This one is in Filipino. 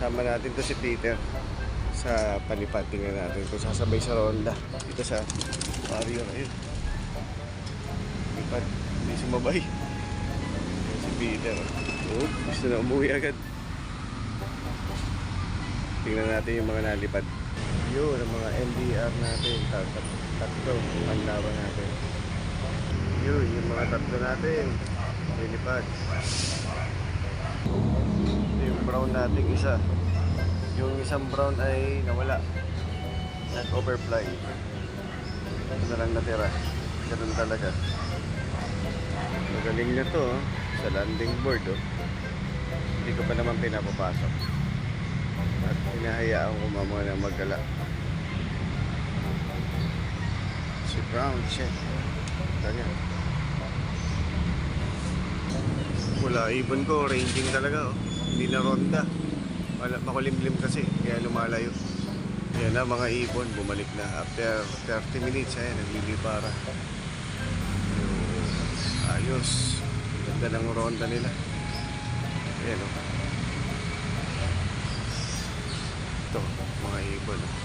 Sama natin to si Peter sa palipad. Tingnan natin kung sasabay sa ronda. Dito sa warrior. Ayun. Palipad. Hindi sumabay. Si Peter. Oh, gusto na umuwi agad. Tingnan natin yung mga nalipad. Yun, ang mga NDR natin. Tat- tat- Tatlo ang laban natin. Yun, yung mga tatlo natin. Nilipad. Brown nating isa. Yung isang brown ay nawala. Nag-overfly. Ito na lang natira. Ganun talaga. Magaling na to, oh. sa landing board. Oh. Hindi ko pa naman pinapapasok. At hinahayaan ko mamaya magala. Si Brown, shit. Ganyan. Wala, ibon ko, ranging talaga. Oh. Hindi na ronda. Wala, makulimlim kasi, kaya lumalayo. Yan na, mga ibon, bumalik na. After 30 minutes, ayan, naglilipara. Ayos. Ganda ng ronda nila. Ayan, oh. Ito, mga ibon. oh.